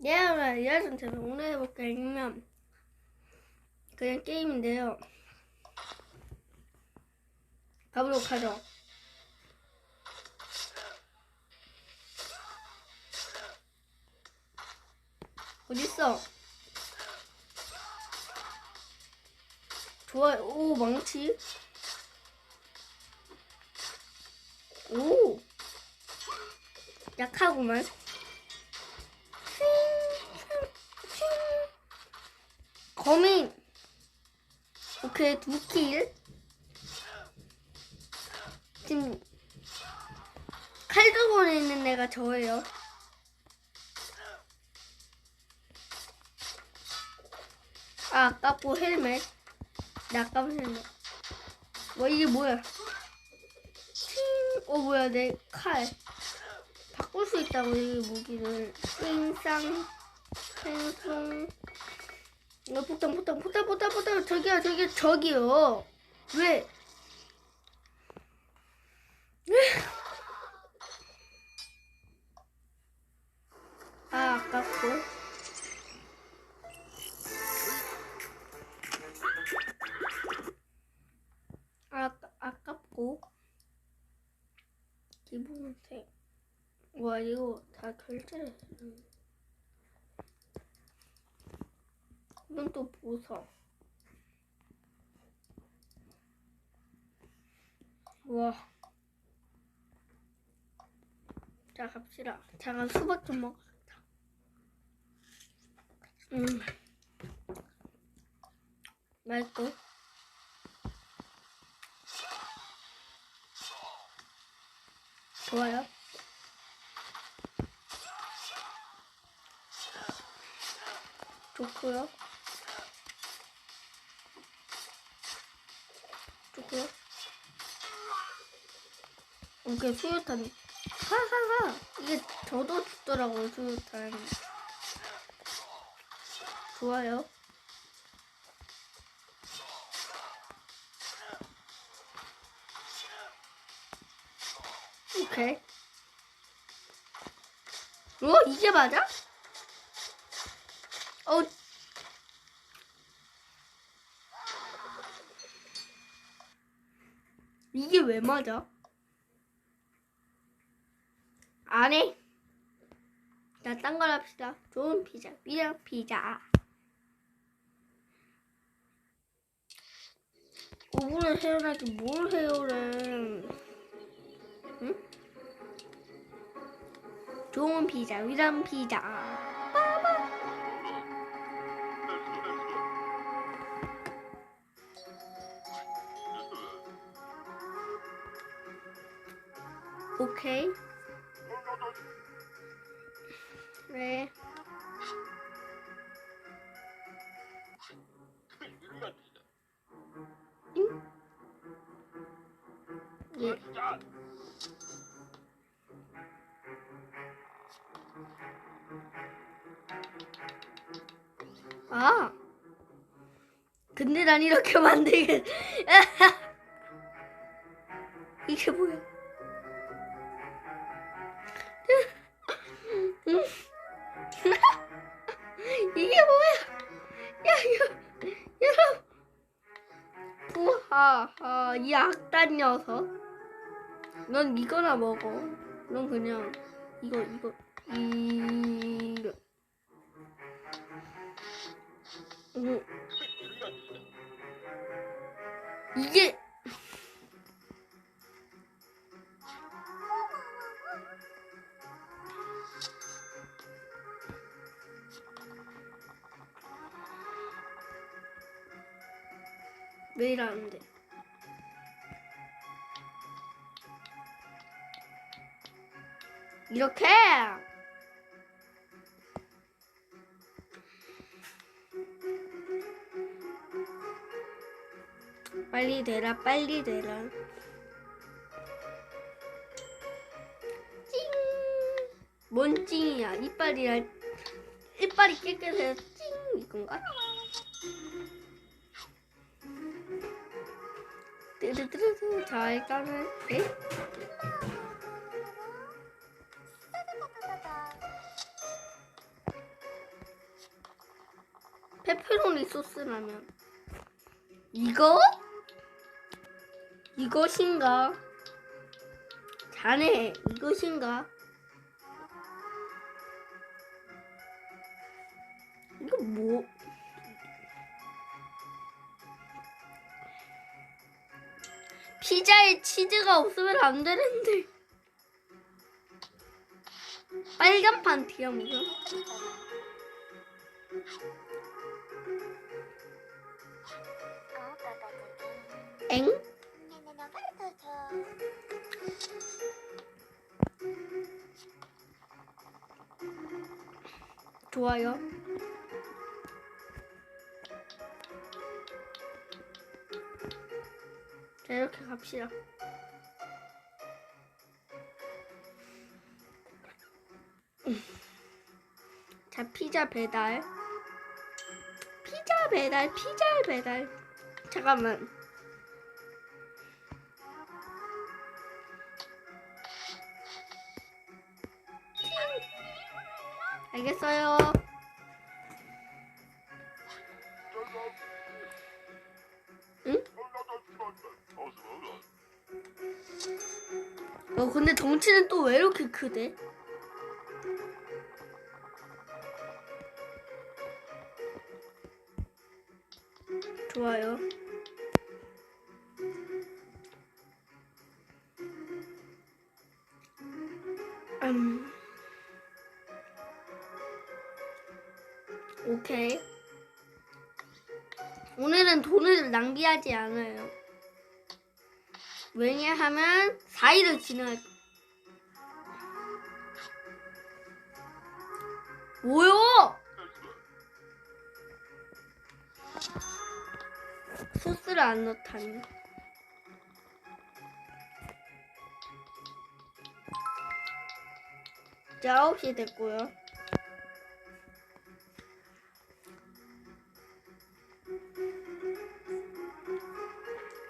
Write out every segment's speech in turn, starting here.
얘가 얘한테 오늘 해볼 게임은 그냥 게임인데요. 가보도록 하죠. 어딨어? 좋아요. 오, 망치. 오. 약하구만. 거민. 오케이, 두 킬. 지금 칼 들고 있는 애가 저예요. 아, 아깝고 헬멧. 나 아까운 헬멧. 와, 이게 뭐야? 칭! 어, 뭐야, 내 칼. 바꿀 수 있다고, 이 무기를. 띵쌍, 생송. 이거 폭탄, 폭탄, 폭탄, 폭탄, 폭탄. 저기요, 저기요, 저기요. 왜? 아, 아깝고. 아, 아깝고. 기분한테. 와, 이거 다 결제를 했네. 이건 또 보석. 와. 자, 갑시다. 잠깐 수박 좀 먹어야겠다. 음. 맛있고. 좋아요. 좋고요. 이게 수류탄. 하하하. 이게 저도 죽더라고요, 수류탄. 좋아요. 오케이. 어, 이게 맞아? 어. 이게 왜 맞아? 안 해. 자, 딴걸 합시다. 좋은 피자, 미랑 피자. 5분을 헤어나기 뭘 헤어래. 응? 좋은 피자, 위란 피자. 빠바. 오케이. 네. 응? 예. 아. 근데 난 이렇게 만들게. 이게 뭐야? 하하, 이 악단 녀석. 넌 이거나 먹어. 넌 그냥 이거, 이거, 이거. 음. 이게 왜 이러는데? 이렇게! 빨리 되라 빨리 되라. 찡 뭔 찡이야? 이빨이라 이빨이 깨끗해서 찡! 이건가? 그래도 잘 까면 돼? 페페로니 소스라면 이거? 이것인가? 자네 이것인가? 없으면 안 되는데. 빨간 판티야 무슨? 엥? 좋아요. 자 이렇게 갑시다. 피자 배달. 피자 배달, 피자 배달. 잠깐만. 알겠어요. 응? 어 근데 덩치는 또 왜 이렇게 크대? 좋아요. 음. 오케이. 오늘은 돈을 낭비하지 않아요. 왜냐하면 4일을 지나 뭐요? 안 넣다니. 이제 9시 됐고요.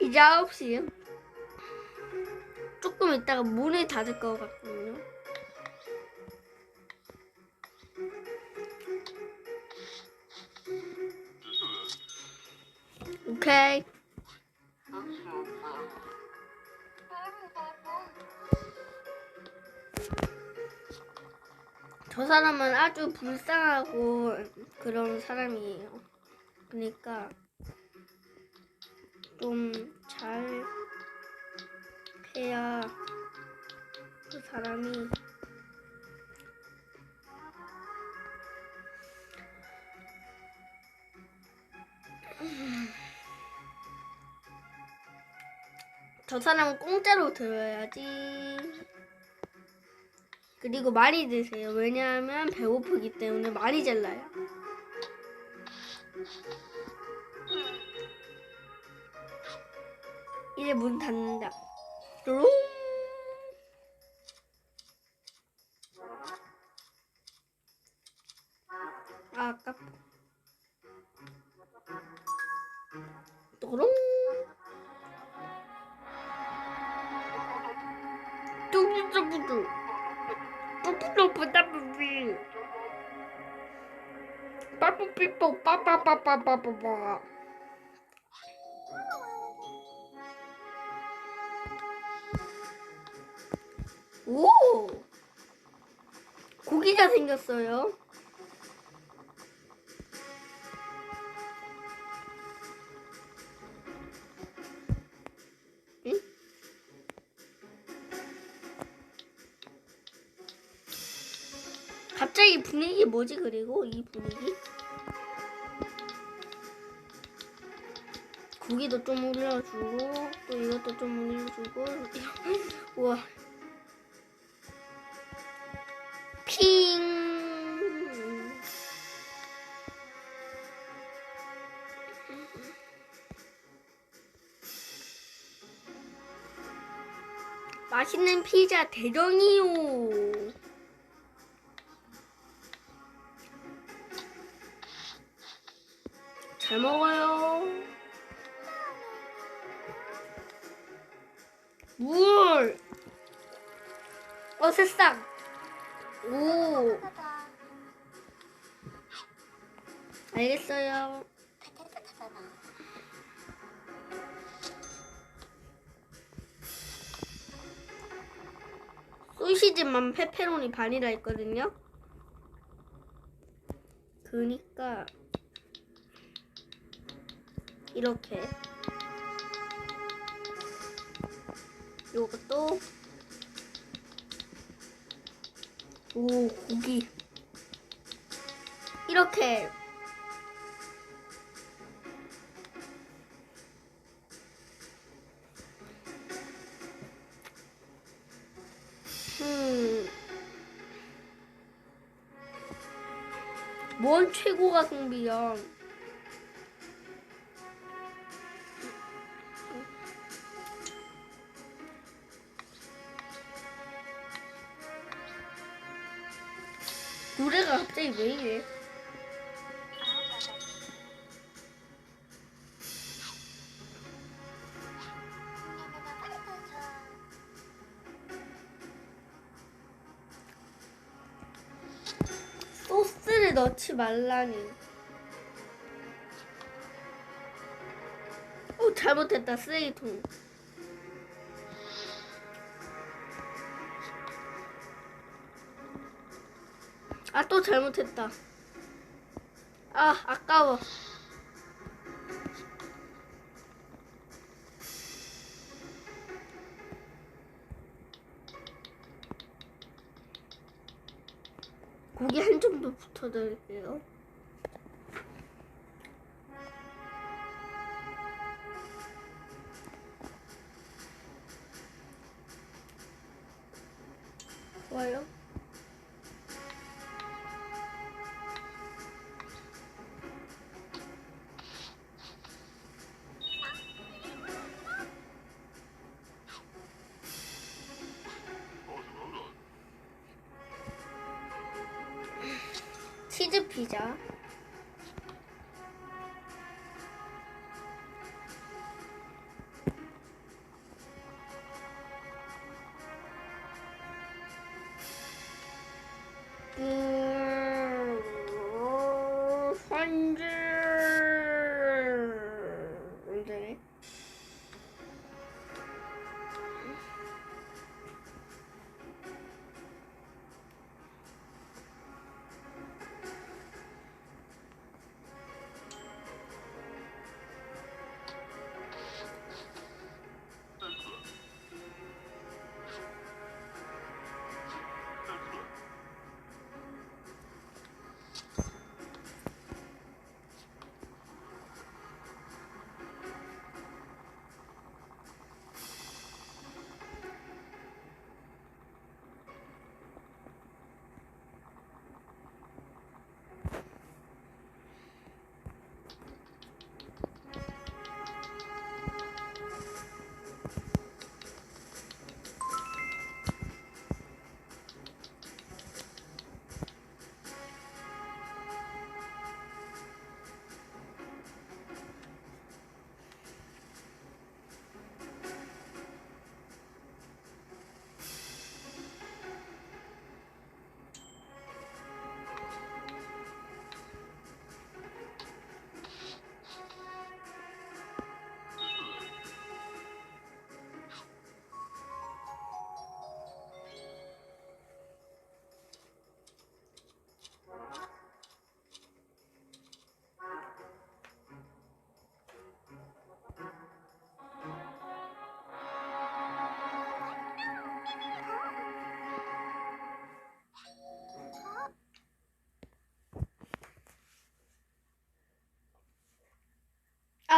이제 9시. 조금 있다가 문이 닫을 것 같거든요. 오케이. 저 사람은 아주 불쌍하고 그런 사람이에요. 그러니까 좀 잘 해야 그 사람이 저 사람은 공짜로 들어야지. 그리고 많이 드세요. 왜냐하면 배고프기 때문에 많이 잘라요. 이제 문 닫는다. 뚜롱. 삐뽀 빠빠빠빠빠빠빠. 오! 고기가 생겼어요. 응? 갑자기 분위기 뭐지 그리고 이 분위기? 고기도 좀 올려주고 또 이것도 좀 올려주고 우와. 핑. 맛있는 피자 대령이요 어, 새싹 오 알겠어요. 소시지만 페페로니 반이라 했거든요. 그니까 이렇게 요것도 오 고기 이렇게 음. 뭔 최고 가 성비야? 넣지 말라니. 어, 잘못했다. 쓰레기통. 아, 또 잘못했다. 아, 아까워. 고기 한 점도 붙어드릴게요. 치즈 피자.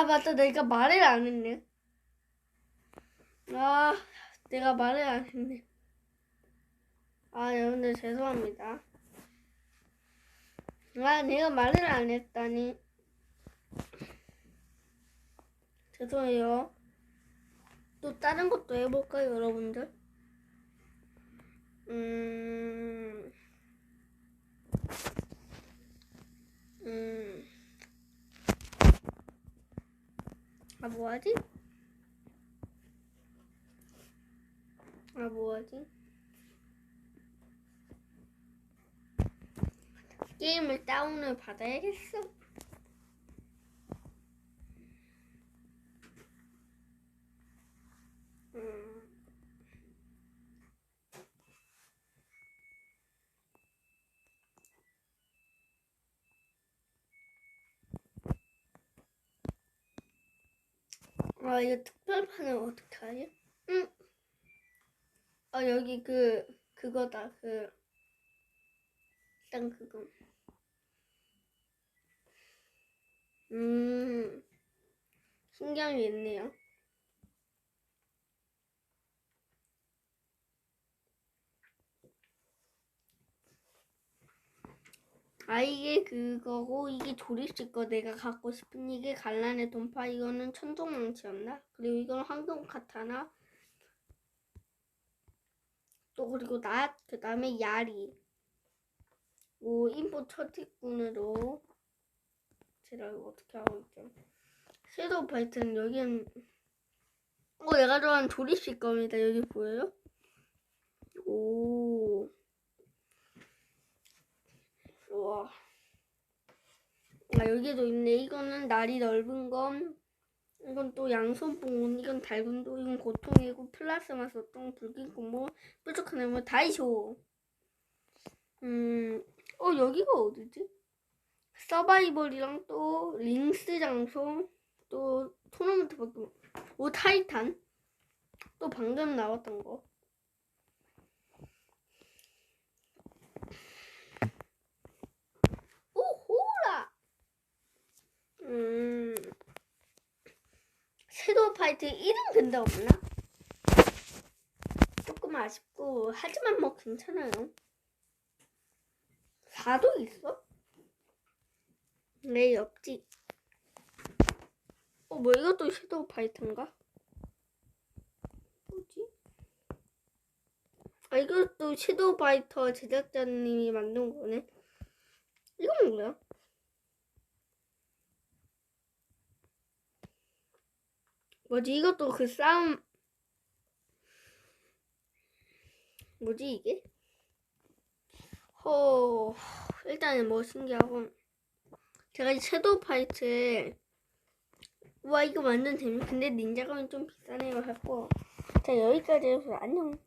아 맞다. 내가 말을 안 했네. 아 내가 말을 안 했네. 아 여러분들 죄송합니다. 아 내가 말을 안 했다니. 죄송해요. 또 다른 것도 해볼까요 여러분들? 음... 음... 아 뭐하지? 아 뭐하지? 게임을 다운을 받아야겠어. 아 이거 특별판을 어떻게 하지? 응. 아 여기 그 그거다 그 일단 그거. 음 신경이 있네요. 아 이게 그거고 이게 조립식 거 내가 갖고 싶은 이게 갈란의 돈파 이거는 천둥망치였나? 그리고 이건 황금 카타나 또 그리고 낫 그다음에 야리 오 인포 처티꾼으로 제가 이거 어떻게 하고 있죠? 섀도우 파이트는 여기는 어 내가 좋아하는 조립식 겁니다 여기 보여요? 오 좋아. 아, 여기도 있네. 이거는 날이 넓은 건, 이건 또 양손봉, 이건 달군도, 이건 고통이고, 플라스마 소통, 붉은 공모, 뾰족한 나무, 다이쇼. 음, 어, 여기가 어디지? 서바이벌이랑 또, 링스 장소, 또, 토너먼트 밖에, 못- 오, 타이탄. 또 방금 나왔던 거. 오호라! 음, 섀도우 파이트 1은 근데 없나? 조금 아쉽고, 하지만 뭐 괜찮아요. 4도 있어? 네, 없지. 어, 뭐 이것도 섀도우 파이트인가? 뭐지? 아, 이것도 섀도우 파이터 제작자님이 만든 거네. 이건 뭐야? 뭐지? 이것도 그 싸움. 뭐지 이게? 허 일단은 뭐 신기하고. 제가 이 섀도우 파이트에 와 이거 완전 재밌 근데 닌자감이 좀 비싸네요 했고 자 여기까지 해서 안녕